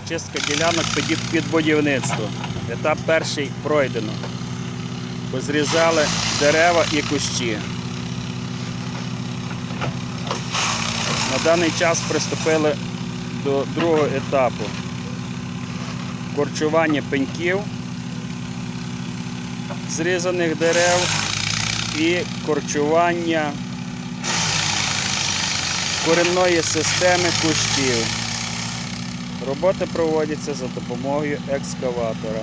Розчистка ділянок під, під будівництво. Етап перший пройдено. Позрізали дерева і кущі. На даний час приступили до другого етапу. Корчування пеньків зрізаних дерев і корчування коренної системи кущів. Роботи проводяться за допомогою екскаватора.